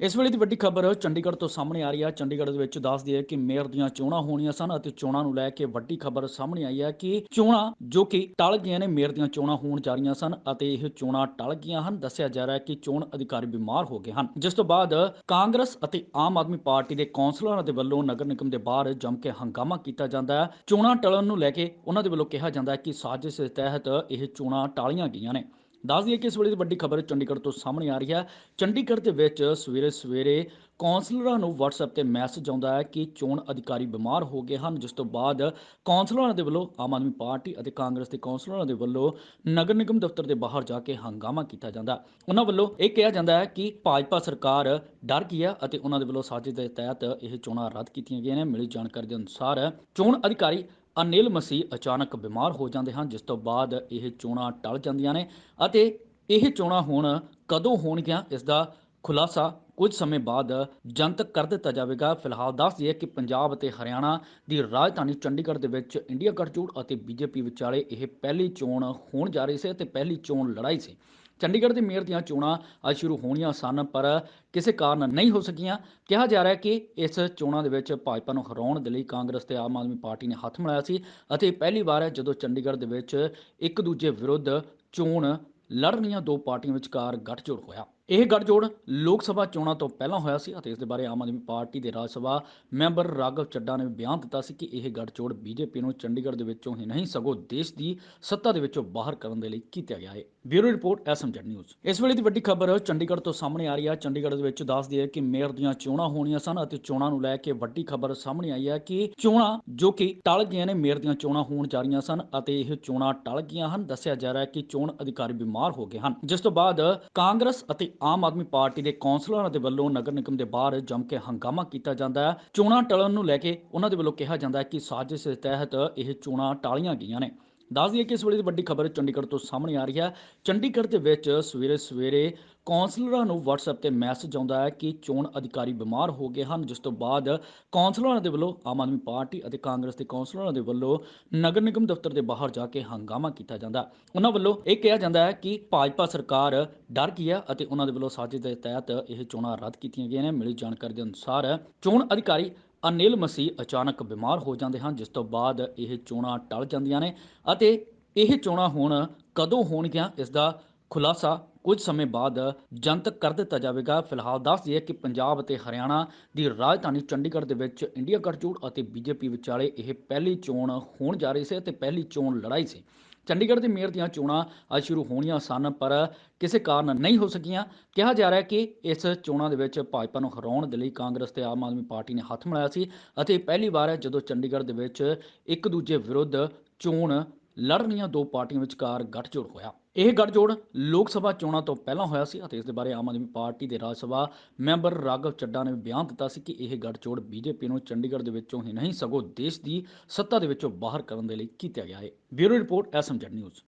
ਇਸ ਵੇਲੇ ਦੀ ਵੱਡੀ ਖਬਰ ਚੰਡੀਗੜ੍ਹ ਤੋਂ ਸਾਹਮਣੇ ਆ ਰਹੀ ਹੈ। ਚੰਡੀਗੜ੍ਹ ਦੇ ਵਿੱਚ ਦੱਸਦੀ ਹੈ ਕਿ ਮੇਅਰ ਦੀਆਂ ਚੋਣਾਂ ਹੋਣੀਆਂ ਸਨ ਅਤੇ ਚੋਣਾਂ ਨੂੰ ਲੈ ਕੇ ਵੱਡੀ ਖਬਰ ਸਾਹਮਣੇ ਆਈ ਹੈ ਕਿ ਚੋਣਾਂ ਜੋ ਕਿ ਟਲ ਗਈਆਂ ਨੇ, ਮੇਅਰ ਦੀਆਂ ਚੋਣਾਂ ਹੋਣ ਜਾ ਰਹੀਆਂ ਸਨ ਅਤੇ ਇਹ ਚੋਣਾਂ ਟਲ ਗਈਆਂ ਹਨ। ਦੱਸਿਆ ਜਾ ਰਿਹਾ ਹੈ ਕਿ ਚੋਣ ਅਧਿਕਾਰੀ ਬਿਮਾਰ ਹੋ ਗਏ ਹਨ। ਜਿਸ ਤੋਂ ਬਾਅਦ ਕਾਂਗਰਸ ਅਤੇ ਆਮ ਆਦਮੀ ਪਾਰਟੀ ਦੇ ਕੌਂਸਲਰਾਂ ਦੇ ਵੱਲੋਂ ਨਗਰ ਨਿਗਮ ਦੇ ਬਾਹਰ ਜੰਮ ਕੇ ਹੰਗਾਮਾ ਕੀਤਾ ਜਾਂਦਾ ਹੈ। ਚੋਣਾਂ ਟਲਣ ਨੂੰ ਲੈ ਕੇ ਉਹਨਾਂ ਦੇ ਵੱਲੋਂ ਕਿਹਾ ਜਾਂਦਾ ਹੈ ਕਿ ਸਾਜ਼ਿਸ਼ ਦੇ ਤਹਿਤ ਇਹ ਚੋਣਾਂ ਟਾਲੀਆਂ ਗਈਆਂ ਨੇ। ਦੱਸ ਦਈਏ ਕਿ ਇਸ ਵੇਲੇ ਦੀ ਵੱਡੀ ਖਬਰ ਚੰਡੀਗੜ੍ਹ ਤੋਂ ਸਾਹਮਣੇ ਆ ਰਹੀ ਹੈ। ਚੰਡੀਗੜ੍ਹ ਦੇ ਵਿੱਚ ਸਵੇਰੇ ਸਵੇਰੇ ਕੌਂਸਲਰਾਂ ਨੂੰ WhatsApp ਤੇ ਮੈਸੇਜ ਆਉਂਦਾ ਹੈ ਕਿ ਚੋਣ ਅਧਿਕਾਰੀ ਬਿਮਾਰ ਹੋ ਗਏ ਹਨ, ਜਿਸ ਤੋਂ ਬਾਅਦ ਕੌਂਸਲਰਾਂ ਦੇ ਵੱਲੋਂ ਆਮ ਆਦਮੀ ਪਾਰਟੀ ਅਤੇ ਕਾਂਗਰਸ ਦੇ ਕੌਂਸਲਰਾਂ ਦੇ ਵੱਲੋਂ ਨਗਰ ਨਿਗਮ ਦਫ਼ਤਰ ਦੇ ਬਾਹਰ ਜਾ ਕੇ ਹੰਗਾਮਾ ਕੀਤਾ ਜਾਂਦਾ। ਉਹਨਾਂ ਵੱਲੋਂ ਇਹ ਕਿਹਾ ਜਾਂਦਾ ਹੈ ਕਿ ਭਾਜਪਾ ਸਰਕਾਰ ਡਰ ਗਈ ਹੈ ਅਤੇ ਉਹਨਾਂ ਦੇ ਵੱਲੋਂ ਸਾਜ਼ਿਸ਼ ਦੇ ਤਹਿਤ ਇਹ ਚੋਣਾਂ ਰੱਦ ਕੀਤੀਆਂ ਗਈਆਂ ਨੇ। ਮਿਲੀ ਜਾਣਕਾਰੀ ਦੇ ਅਨੁਸਾਰ ਚੋਣ ਅਧਿਕਾਰੀ ਅਨਿਲ ਮਸੀਹ ਅਚਾਨਕ ਬਿਮਾਰ ਹੋ ਜਾਂਦੇ ਹਨ, ਜਿਸ ਤੋਂ ਬਾਅਦ ਇਹ ਚੋਣਾਂ ਟਲ ਜਾਂਦੀਆਂ ਨੇ ਅਤੇ ਇਹ ਚੋਣਾਂ ਹੁਣ ਕਦੋਂ ਹੋਣਗੀਆਂ, ਇਸ ਦਾ ਖੁਲਾਸਾ ਕੁਝ ਸਮੇਂ ਬਾਅਦ ਜਨਤਕ ਕਰ ਦਿੱਤਾ ਜਾਵੇਗਾ। ਫਿਲਹਾਲ ਦੱਸ ਦਈਏ ਕਿ ਪੰਜਾਬ ਅਤੇ ਹਰਿਆਣਾ ਦੀ ਰਾਜਧਾਨੀ ਚੰਡੀਗੜ੍ਹ ਦੇ ਵਿੱਚ ਇੰਡੀਆ ਗੱਠਜੋੜ ਅਤੇ ਬੀਜੇਪੀ ਵਿਚਾਲੇ ਇਹ ਪਹਿਲੀ ਚੋਣ ਹੋਣ ਜਾ ਰਹੀ ਸੀ ਤੇ ਪਹਿਲੀ ਚੋਣ ਲੜਾਈ ਸੀ। ਚੰਡੀਗੜ੍ਹ ਦੇ ਮੇਅਰ ਦੀਆਂ ਚੋਣਾਂ ਅੱਜ ਸ਼ੁਰੂ ਹੋਣੀਆਂ ਸਨ, ਪਰ ਕਿਸੇ ਕਾਰਨ ਨਹੀਂ ਹੋ ਸਕੀਆਂ। ਕਿਹਾ ਜਾ ਰਿਹਾ ਹੈ ਕਿ ਇਸ ਚੋਣਾਂ ਦੇ ਵਿੱਚ ਭਾਜਪਾ ਨੂੰ ਹਰਾਉਣ ਦੇ ਲਈ ਕਾਂਗਰਸ ਤੇ ਆਮ ਆਦਮੀ ਪਾਰਟੀ ਨੇ ਹੱਥ ਮਿਲਾਇਆ ਸੀ ਅਤੇ ਪਹਿਲੀ ਵਾਰ ਹੈ ਜਦੋਂ ਚੰਡੀਗੜ੍ਹ ਦੇ ਵਿੱਚ ਇੱਕ ਦੂਜੇ ਵਿਰੁੱਧ ਚੋਣ ਲੜ ਰਹੀਆਂ ਦੋ ਪਾਰਟੀਆਂ ਵਿਚਕਾਰ ਗੱਠਜੋੜ ਹੋਇਆ। ਇਹ ਗੱਠਜੋੜ ਲੋਕ ਸਭਾ ਚੋਣਾਂ ਤੋਂ ਪਹਿਲਾਂ ਹੋਇਆ ਸੀ ਅਤੇ ਇਸ ਦੇ ਬਾਰੇ ਆਮ ਆਦਮੀ ਪਾਰਟੀ ਦੇ ਰਾਜ ਸਭਾ ਮੈਂਬਰ ਰਾਘਵ ਚੱਡਾ ਨੇ ਬਿਆਨ ਦਿੱਤਾ ਸੀ ਕਿ ਇਹ ਗੱਠਜੋੜ ਬੀਜੇਪੀ ਨੂੰ ਚੰਡੀਗੜ੍ਹ ਦੇ ਵਿੱਚੋਂ ਹੀ ਨਹੀਂ, ਸਗੋਂ ਦੇਸ਼ ਦੀ ਸੱਤਾ ਦੇ ਵਿੱਚੋਂ ਬਾਹਰ ਕਰਨ ਦੇ ਲਈ ਕੀਤਾ ਗਿਆ ਹੈ। Bureau report, SMZ news. ਇਸ ਵੇਲੇ ਦੀ ਵੱਡੀ ਖਬਰ ਚੰਡੀਗੜ੍ਹ ਤੋਂ ਸਾਹਮਣੇ ਆ ਰਹੀ ਹੈ। ਚੰਡੀਗੜ੍ਹ ਦੇ ਵਿੱਚ ਦੱਸਦੀ ਹੈ ਕਿ ਮੇਅਰ ਦੀਆਂ ਚੋਣਾਂ ਹੋਣੀਆਂ ਸਨ ਅਤੇ ਚੋਣਾਂ ਨੂੰ ਲੈ ਕੇ ਵੱਡੀ ਖਬਰ ਸਾਹਮਣੇ ਆਈ ਹੈ ਕਿ ਚੋਣਾਂ ਜੋ ਕਿ ਟਲ ਗਈਆਂ ਨੇ, ਮੇਅਰ ਦੀਆਂ ਚੋਣਾਂ ਹੋਣ ਜਾ ਰਹੀਆਂ ਸਨ ਅਤੇ ਇਹ ਚੋਣਾਂ ਟਲ ਗਈਆਂ ਹਨ। ਦੱਸਿਆ ਜਾ ਰਿਹਾ ਹੈ ਕਿ ਚੋਣ ਅਧਿਕਾਰੀ ਬਿਮਾਰ ਹੋ ਗਏ ਹਨ। ਜਿਸ ਤੋਂ ਬਾਅਦ ਕਾਂਗਰਸ ਅਤੇ ਆਮ ਆਦਮੀ ਪਾਰਟੀ ਦੇ ਕੌਂਸਲਰਾਂ ਦੇ ਵੱਲੋਂ ਨਗਰ ਨਿਗਮ ਦੇ ਬਾਹਰ ਜੰਮ ਕੇ ਹੰਗਾਮਾ ਕੀਤਾ ਜਾਂਦਾ ਹੈ। ਚੋਣਾਂ ਟਲਣ ਨੂੰ ਲੈ ਕੇ ਉਹਨਾਂ ਦੇ ਵੱਲੋਂ ਕਿਹਾ ਜਾਂਦਾ ਹੈ ਕਿ ਸਾਜ਼ਿਸ਼ ਦੇ ਤਹਿਤ ਇਹ ਚੋਣਾਂ ਟਾਲੀਆਂ ਗਈਆਂ ਨੇ। ਦੱਸ ਦਈਏ ਕਿ ਇਸ ਵੇਲੇ ਦੀ ਵੱਡੀ ਖਬਰ ਚੰਡੀਗੜ੍ਹ ਤੋਂ ਸਾਹਮਣੇ ਆ ਰਹੀ ਹੈ। ਚੰਡੀਗੜ੍ਹ ਦੇ ਵਿੱਚ ਸਵੇਰੇ ਸਵੇਰੇ ਕੌਂਸਲਰਾਂ ਨੂੰ WhatsApp ਤੇ ਮੈਸੇਜ ਆਉਂਦਾ ਹੈ ਕਿ ਚੋਣ ਅਧਿਕਾਰੀ ਬਿਮਾਰ ਹੋ ਗਏ ਹਨ, ਜਿਸ ਤੋਂ ਬਾਅਦ ਕੌਂਸਲਰਾਂ ਦੇ ਵੱਲੋਂ ਆਮ ਆਦਮੀ ਪਾਰਟੀ ਅਤੇ ਕਾਂਗਰਸ ਦੇ ਕੌਂਸਲਰਾਂ ਦੇ ਵੱਲੋਂ ਨਗਰ ਨਿਗਮ ਦਫ਼ਤਰ ਦੇ ਬਾਹਰ ਜਾ ਕੇ ਹੰਗਾਮਾ ਕੀਤਾ ਜਾਂਦਾ। ਉਹਨਾਂ ਵੱਲੋਂ ਇਹ ਕਿਹਾ ਜਾਂਦਾ ਹੈ ਕਿ ਭਾਜਪਾ ਸਰਕਾਰ ਡਰ ਗਈ ਹੈ ਅਤੇ ਉਹਨਾਂ ਦੇ ਵੱਲੋਂ ਸਾਜ਼ਿਸ਼ ਦੇ ਤਹਿਤ ਇਹ ਚੋਣਾਂ ਰੱਦ ਕੀਤੀਆਂ ਗਈਆਂ ਨੇ। ਮਿਲੀ ਜਾਣਕਾਰੀ ਦੇ ਅਨੁਸਾਰ ਚੋਣ ਅਧਿਕਾਰੀ ਅਨਿਲ ਮਸੀਹ ਅਚਾਨਕ ਬਿਮਾਰ ਹੋ ਜਾਂਦੇ ਹਨ, ਜਿਸ ਤੋਂ ਬਾਅਦ ਇਹ ਚੋਣਾਂ ਟਲ ਜਾਂਦੀਆਂ ਨੇ ਅਤੇ ਇਹ ਚੋਣਾਂ ਹੁਣ ਕਦੋਂ ਹੋਣਗੀਆਂ, ਇਸ ਦਾ ਖੁਲਾਸਾ ਕੁਝ ਸਮੇਂ ਬਾਅਦ ਜਨਤਕ ਕਰ ਦਿੱਤਾ ਜਾਵੇਗਾ। ਫਿਲਹਾਲ ਦੱਸ ਦਈਏ ਕਿ ਪੰਜਾਬ ਅਤੇ ਹਰਿਆਣਾ ਦੀ ਰਾਜਧਾਨੀ ਚੰਡੀਗੜ੍ਹ ਦੇ ਵਿੱਚ ਇੰਡੀਆ ਗੱਠਜੋੜ ਅਤੇ ਬੀਜੇਪੀ ਵਿਚਾਲੇ ਇਹ ਪਹਿਲੀ ਚੋਣ ਹੋਣ ਜਾ ਰਹੀ ਸੀ ਤੇ ਪਹਿਲੀ ਚੋਣ ਲੜਾਈ ਸੀ। ਚੰਡੀਗੜ੍ਹ ਦੇ ਮੇਅਰ ਦੀਆਂ ਚੋਣਾਂ ਅੱਜ ਸ਼ੁਰੂ ਹੋਣੀਆਂ ਸਨ, ਪਰ ਕਿਸੇ ਕਾਰਨ ਨਹੀਂ ਹੋ ਸਕੀਆਂ। ਕਿਹਾ ਜਾ ਰਿਹਾ ਹੈ ਕਿ ਇਸ ਚੋਣਾਂ ਦੇ ਵਿੱਚ ਭਾਜਪਾ ਨੂੰ ਹਰਾਉਣ ਦੇ ਲਈ ਕਾਂਗਰਸ ਤੇ ਆਮ ਆਦਮੀ ਪਾਰਟੀ ਨੇ ਹੱਥ ਮਿਲਾਇਆ ਸੀ ਅਤੇ ਇਹ ਪਹਿਲੀ ਵਾਰ ਹੈ ਜਦੋਂ ਚੰਡੀਗੜ੍ਹ ਦੇ ਵਿੱਚ ਇੱਕ ਦੂਜੇ ਵਿਰੁੱਧ ਚੋਣ ਲੜਨੀਆਂ ਦੋ ਪਾਰਟੀਆਂ ਵਿਚਕਾਰ ਗੱਠਜੋੜ ਹੋਇਆ। ਇਹ ਗੱਠਜੋੜ ਲੋਕ ਸਭਾ ਚੋਣਾਂ ਤੋਂ ਪਹਿਲਾਂ ਹੋਇਆ ਸੀ ਅਤੇ ਇਸ ਦੇ ਬਾਰੇ ਆਮ ਆਦਮੀ ਪਾਰਟੀ ਦੇ ਰਾਜ ਸਭਾ ਮੈਂਬਰ ਰਾਘਵ ਚੱਡਾ ਨੇ ਬਿਆਨ ਦਿੱਤਾ ਸੀ ਕਿ ਇਹ ਗੱਠਜੋੜ ਬੀਜੇਪੀ ਨੂੰ ਚੰਡੀਗੜ੍ਹ ਦੇ ਵਿੱਚੋਂ ਹੀ ਨਹੀਂ, ਸਗੋਂ ਦੇਸ਼ ਦੀ ਸੱਤਾ ਦੇ ਵਿੱਚੋਂ ਬਾਹਰ ਕਰਨ ਦੇ ਲਈ ਕੀਤਾ ਗਿਆ ਹੈ। Bureau report SMZ news.